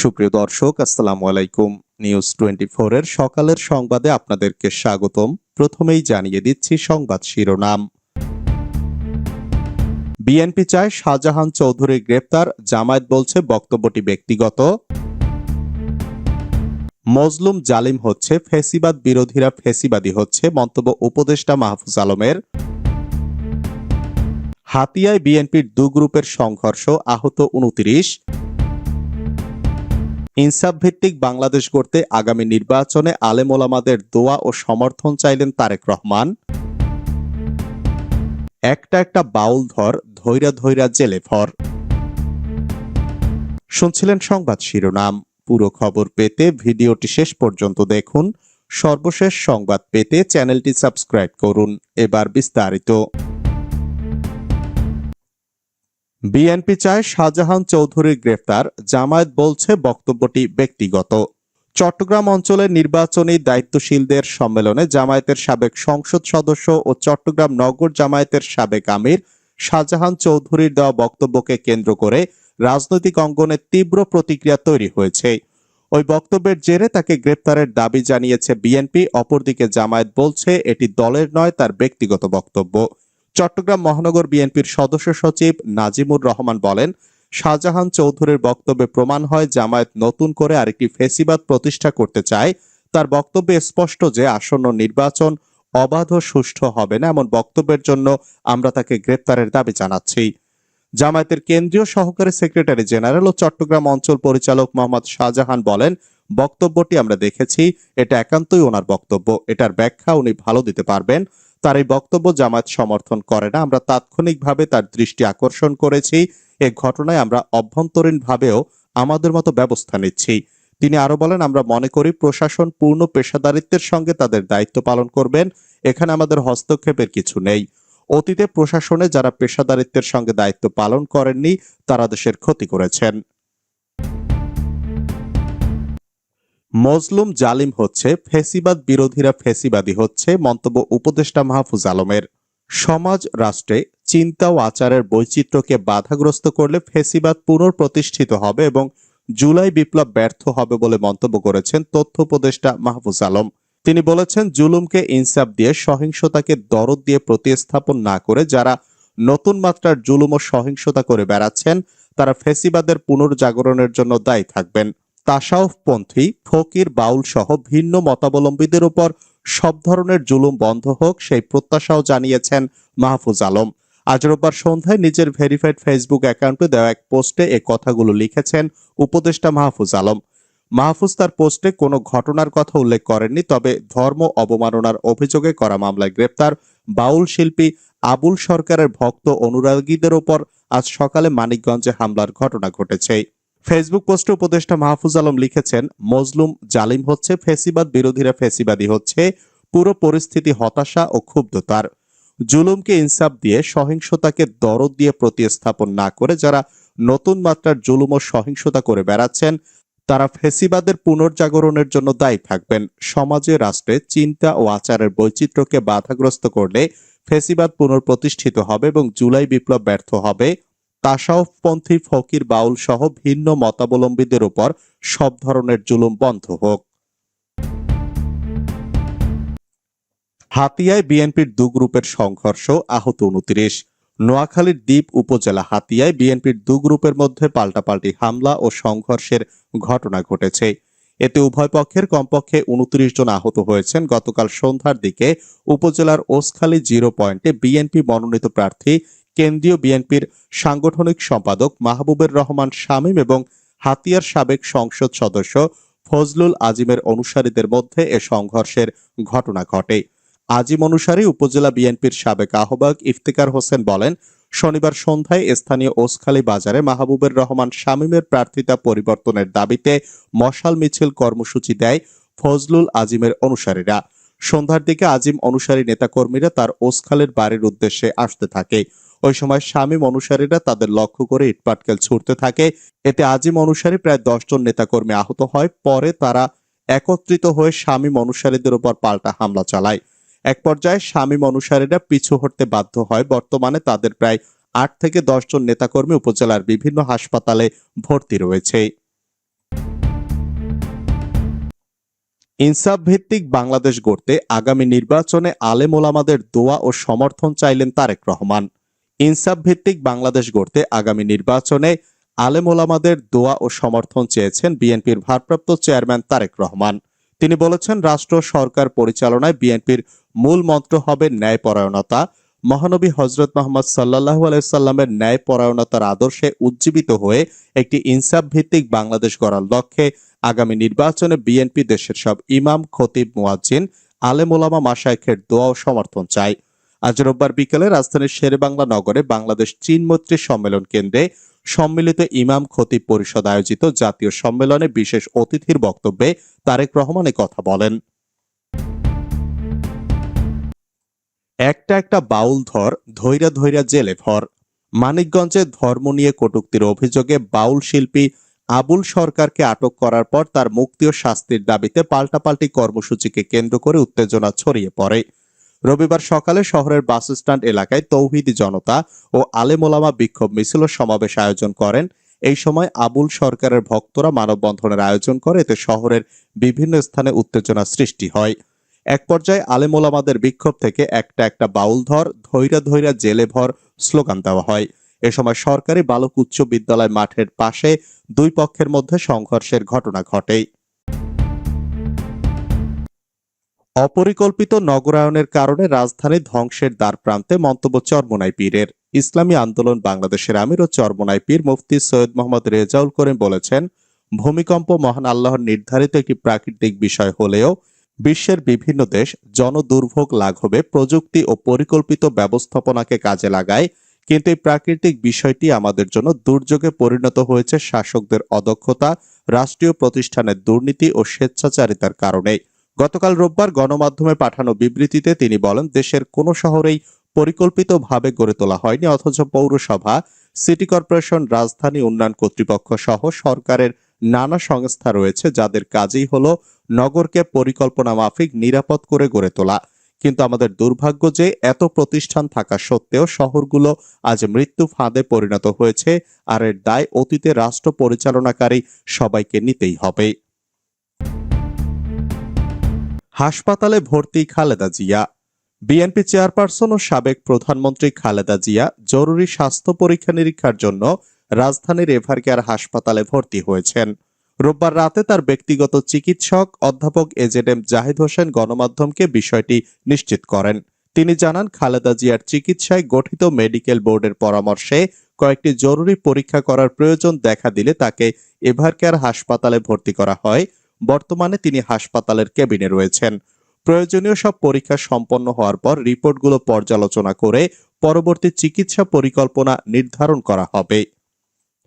সুপ্রিয় দর্শক, আসসালামু আলাইকুম। নিউজ টোয়েন্টি এর সকালের সংবাদে আপনাদেরকে স্বাগতম। প্রথমেই জানিয়ে দিচ্ছি সংবাদ শিরোনাম। বিএনপি চায় শাহজাহান চৌধুরী গ্রেপ্তার, জামায়াত বলছে বক্তব্যটি ব্যক্তিগত। মজলুম জালিম হচ্ছে ফেসিবাদ বিরোধীরা ফেসিবাদী হচ্ছে, মন্তব্য উপদেষ্টা মাহফুজ আলমের। হাতিয়ায় বিএনপির দু গ্রুপের সংঘর্ষ, আহত উনত্রিশ ইনসাফ ভিত্তিক বাংলাদেশ গড়তে আগামী নির্বাচনে আলেম ওলামাদের দোয়া ও সমর্থন চাইলেন তারেক রহমান। একটা একটা বাউল ধর ধৈরা ধৈরা জেলে ভর। শুনছিলেন সংবাদ শিরোনাম। পুরো খবর পেতে ভিডিওটি শেষ পর্যন্ত দেখুন। সর্বশেষ সংবাদ পেতে চ্যানেলটি সাবস্ক্রাইব করুন। এবার বিস্তারিত। বিএনপি চায় শাহজাহান চৌধুরীর গ্রেফতার, জামায়াত বলছে বক্তব্যটি ব্যক্তিগত। চট্টগ্রাম অঞ্চলের নির্বাচনী দায়িত্বশীলদের সম্মেলনে জামায়াতের সাবেক সংসদ সদস্য ও চট্টগ্রাম নগর জামায়াতের সাবেক আমির শাহজাহান চৌধুরীর দেওয়া বক্তব্যকে কেন্দ্র করে রাজনৈতিক অঙ্গনে তীব্র প্রতিক্রিয়া তৈরি হয়েছে। ওই বক্তব্যের জেরে তাকে গ্রেপ্তারের দাবি জানিয়েছে বিএনপি, অপরদিকে জামায়াত বলছে এটি দলের নয়, তার ব্যক্তিগত বক্তব্য। চট্টগ্রাম মহানগর বিএনপির সদস্য সচিব নাজিমুর রহমান বলেন, শাহজাহান চৌধুরীর বক্তব্যে প্রমাণ হয় জামায়াত নতুন করে আরেকটি ফেসিবাদ প্রতিষ্ঠা করতে চায়। তার বক্তব্যে স্পষ্ট যে আসন্ন নির্বাচন অবাধ ও সুষ্ঠু হবে না এমন বক্তব্যের জন্য আমরা তাকে গ্রেপ্তারের দাবি জানাচ্ছি। জামায়াতের কেন্দ্রীয় সহকারী সেক্রেটারি জেনারেল ও চট্টগ্রাম অঞ্চল পরিচালক মোহাম্মদ শাহজাহান বলেন, বক্তব্যটি আমরা দেখেছি, এটা একান্তই ওনার বক্তব্য। এটার ব্যাখ্যা উনি ভালো দিতে পারবেন। তার এই বক্তব্য জামায়াত সমর্থন করে না। আমরা তাৎক্ষণিকভাবে তার দৃষ্টি আকর্ষণ করেছি। এ ঘটনায় আমরা অভ্যন্তরীণভাবেও আমাদের মতো ব্যবস্থা নিচ্ছি। তিনি আরও বলেন, আমরা মনে করি প্রশাসন পূর্ণ পেশাদারিত্বের সঙ্গে তাদের দায়িত্ব পালন করবেন। এখানে আমাদের হস্তক্ষেপের কিছু নেই। অতীতে প্রশাসনে যারা পেশাদারিত্বের সঙ্গে দায়িত্ব পালন করেননি, তারা দেশের ক্ষতি করেছেন। মজলুম জালিম হচ্ছে ফেসিবাদ বিরোধীরা ফেসিবাদী হচ্ছে, মন্তব্য উপদেষ্টা মাহফুজ আলমের। সমাজ, রাষ্ট্রে চিন্তা ও আচারের বৈচিত্র্যকে বাধাগ্রস্ত করলে ফেসিবাদ পুনঃপ্রতিষ্ঠিত হবে এবং জুলাই বিপ্লব ব্যর্থ হবে বলে মন্তব্য করেছেন তথ্য উপদেষ্টা মাহফুজ আলম। তিনি বলেছেন, জুলুমকে ইনসাফ দিয়ে সহিংসতাকে দরদ দিয়ে প্রতিস্থাপন না করে যারা নতুন মাত্রার জুলুম ও সহিংসতা করে বেড়াচ্ছেন, তারা ফেসিবাদের পুনর্জাগরণের জন্য দায়ী থাকবেন। তাসাউফপন্থী ফকির বাউল সহ ভিন্ন মতাবলম্বীদের উপর সব ধরনের জুলুম বন্ধ হোক সেই প্রত্যাশাও জানিয়েছেন মাহফুজ আলম। আজ রোববার সন্ধ্যায় নিজের ভেরিফাইড ফেসবুক অ্যাকাউন্টে দেওয়া এক পোস্টে এ কথাগুলো লিখেছেন উপদেষ্টা মাহফুজ আলম। মাহফুজ তার পোস্টে কোনো ঘটনার কথা উল্লেখ করেননি, তবে ধর্ম অবমাননার অভিযোগে করা মামলায় গ্রেপ্তার বাউল শিল্পী আবুল সরকারের ভক্ত অনুরাগীদের ওপর আজ সকালে মানিকগঞ্জে হামলার ঘটনা ঘটেছে। ফেসবুক পোস্টে উপদেষ্টা মাহফুজ আলম লিখেছেন, মজলুম জালিম হচ্ছে ফেসিবাদ বিরোধীরা ফেসিবাদী হচ্ছে, পুরো পরিস্থিতি হতাশা ও ক্ষুব্ধতার। জুলুমকে ইনসাফ দিয়ে, সহিংসতাকে দরদ দিয়ে প্রতিস্থাপন না করে যারা নতুন মাত্রার জুলুম ও সহিংসতা করে বেড়াচ্ছেন, তারা ফেসিবাদের পুনর্জাগরণের জন্য দায়ী থাকবেন। সমাজে, রাষ্ট্রে চিন্তা ও আচারের বৈচিত্র্যকে বাধাগ্রস্ত করলে ফেসিবাদ পুনঃপ্রতিষ্ঠিত হবে এবং জুলাই বিপ্লব ব্যর্থ হবে। তাসাউফপন্থী ফকির বাউল সহ ভিন্ন মতাবলম্বীদের উপর সব ধরনের জুলুম বন্ধ হোক। হাতিয়ায় বিএনপির দু গ্রুপের সংঘর্ষ আহত উনত্রিশ। নোয়াখালীর দ্বীপ উপজেলা হাতিয়ায় বিএনপির দু গ্রুপের মধ্যে পাল্টাপাল্টি হামলা ও সংঘর্ষের ঘটনা ঘটেছে। এতে উভয় পক্ষের কমপক্ষে উনত্রিশ জন আহত হয়েছেন। গতকাল সন্ধ্যার দিকে উপজেলার ওসখালী জিরো পয়েন্টে বিএনপি মনোনীত প্রার্থী কেন্দ্রীয় বিএনপির সাংগঠনিক সম্পাদক মাহবুবের রহমান শামীম এবং হাতিয়ার সাবেক সংসদ সদস্য ফজলুল আজিমের অনুসারীদের মধ্যে এ সংঘর্ষের ঘটনা ঘটে। আজিম অনুসারী উপজেলা বিএনপির সাবেক আহ্বায়ক ইফতিকার হোসেন বলেন, শনিবার সন্ধ্যায় স্থানীয় ওসখালী বাজারে মাহবুবের রহমান শামীমের প্রার্থিতা পরিবর্তনের দাবিতে মশাল মিছিল কর্মসূচি দেয় ফজলুল আজিমের অনুসারীরা। সন্ধ্যার দিকে আজিম অনুসারী নেতাকর্মীরা তার ওসখালের বাড়ির উদ্দেশ্যে আসতে থাকে। ওই সময় শামীম অনুসারীরা তাদের লক্ষ্য করে ইটপাটকেল ছুটতে থাকে। এতে আজিম অনুসারী প্রায় দশজন নেতাকর্মী আহত হয়। পরে তারা একত্রিত হয়ে শামীম অনুসারীদের উপর পাল্টা হামলা চালায়। এক পর্যায়ে শামীম অনুসারীরা পিছু হটতে বাধ্য হয়। বর্তমানে তাদের প্রায় আট থেকে দশজন নেতাকর্মী উপজেলার বিভিন্ন হাসপাতালে ভর্তি রয়েছে। ইনসাফ ভিত্তিক বাংলাদেশ গড়তে আগামী নির্বাচনে আলেম ওলামাদের দোয়া ও সমর্থন চাইলেন তারেক রহমান। ইনসাফ ভিত্তিক বাংলাদেশ গড়তে আগামী নির্বাচনে আলেম ওলামাদের দোয়া ও সমর্থন চেয়েছেন বিএনপির ভারপ্রাপ্ত চেয়ারম্যান তারেক রহমান। তিনি বলেছেন, রাষ্ট্র, সরকার পরিচালনায় বিএনপির মূল মন্ত্র হবে ন্যায়পরায়ণতা। মহানবী হজরত মোহাম্মদ সাল্লাহ আলাইসাল্লামের ন্যায়পরায়ণতার আদর্শে উজ্জীবিত হয়ে একটি ইনসাফ ভিত্তিক বাংলাদেশ গড়ার লক্ষ্যে আগামী নির্বাচনে বিএনপি দেশের সব ইমাম, খতিব, মুয়াজ্জিন, আলেম ওলামা মাসায়েখের দোয়া ও সমর্থন চায়। আজ রোববার বিকেলে রাজধানীর শেরেবাংলা নগরে বাংলাদেশ চীন মৈত্রী সম্মেলন কেন্দ্রে সম্মিলিত ইমাম খতিব পরিষদ আয়োজিত জাতীয় সম্মেলনে বিশেষ অতিথির বক্তব্যে তারেক রহমান কথা বলেন। একটা একটা বাউল ধর ধৈরা ধৈরা জেলে ভর। মানিকগঞ্জে ধর্ম নিয়ে কটুক্তির অভিযোগে বাউল শিল্পী আবুল সরকারকে আটক করার পর তার মুক্তি ও শাস্তির দাবিতে পাল্টাপাল্টি কর্মসূচিকে কেন্দ্র করে উত্তেজনা ছড়িয়ে পড়ে। রবিবার সকালে শহরের বাস স্ট্যান্ড এলাকায় তৌহিদি জনতা ও আলেমোলামা বিক্ষোভ মিছিল সমাবেশ আয়োজন করেন। এই সময় আবুল সরকারের ভক্তরা মানববন্ধনের আয়োজন করে। এতে শহরের বিভিন্ন স্থানে উত্তেজনা সৃষ্টি হয়। এক পর্যায়ে আলেমোলামাদের বিক্ষোভ থেকে একটা একটা বাউল ধর, ধৈরা ধৈরা জেলে ভর স্লোগান দেওয়া হয়। এ সময় সরকারি বালক উচ্চ বিদ্যালয় মাঠের পাশে দুই পক্ষের মধ্যে সংঘর্ষের ঘটনা ঘটে। অপরিকল্পিত নগরায়নের কারণে রাজধানী ধ্বংসের দ্বার প্রান্তে মন্তব্য চরমোনাই পীরের। ইসলামী আন্দোলন বাংলাদেশের আমির ও চরমোনাই পীর মুফতি সৈয়দ মোহাম্মদ রেজাউল করিম বলেছেন, ভূমিকম্প মহান আল্লাহর নির্ধারিত একটি প্রাকৃতিক বিষয় হলেও বিশ্বের বিভিন্ন দেশ জনদুর্ভোগ লাঘবে প্রযুক্তি ও পরিকল্পিত ব্যবস্থাপনাকে কাজে লাগায়, কিন্তু এই প্রাকৃতিক বিষয়টি আমাদের জন্য দুর্যোগে পরিণত হয়েছে শাসকদের অদক্ষতা, রাষ্ট্রীয় প্রতিষ্ঠানের দুর্নীতি ও স্বেচ্ছাচারিতার কারণে। গতকাল রোববার গণমাধ্যমে পাঠানো বিবৃতিতে তিনি বলেন, দেশের কোনো শহরেই পরিকল্পিতভাবে গড়ে তোলা হয়নি, অথচ পৌরসভা, সিটি কর্পোরেশন, রাজধানী, উন্নয়ন কর্তৃপক্ষ সহ সরকারের নানা সংস্থা রয়েছে, যাদের কাজই হলো নগরকে পরিকল্পনা মাফিক নিরাপদ করে গড়ে তোলা। কিন্তু আমাদের দুর্ভাগ্য যে এত প্রতিষ্ঠান থাকা সত্ত্বেও শহরগুলো আজ মৃত্যু ফাঁদে পরিণত হয়েছে, আর এর দায় অতীতে রাষ্ট্র পরিচালনাকারী সবাইকে নিতেই হবে। হাসপাতালে ভর্তি খালেদা জিয়া। বিএনপি চেয়ারপারসন ও সাবেক প্রধানমন্ত্রী খালেদা জিয়া জরুরি স্বাস্থ্য পরীক্ষা নিরীক্ষার জন্য রাজধানীর এভারকেয়ার হাসপাতালে ভর্তি হয়েছেন। রোববার রাতে তার ব্যক্তিগত চিকিৎসক অধ্যাপক এজেড এম জাহিদ হোসেন গণমাধ্যমকে বিষয়টি নিশ্চিত করেন। তিনি জানান, খালেদা জিয়ার চিকিৎসায় গঠিত মেডিকেল বোর্ডের পরামর্শে কয়েকটি জরুরি পরীক্ষা করার প্রয়োজন দেখা দিলে তাকে এভারকেয়ার হাসপাতালে ভর্তি করা হয়। বর্তমানে তিনি হাসপাতালের কেবিনে রয়েছেন। প্রয়োজনীয় সব পরীক্ষা সম্পন্ন হওয়ার পর রিপোর্টগুলো পর্যালোচনা করে পরবর্তী চিকিৎসা পরিকল্পনা নির্ধারণ করা হবে।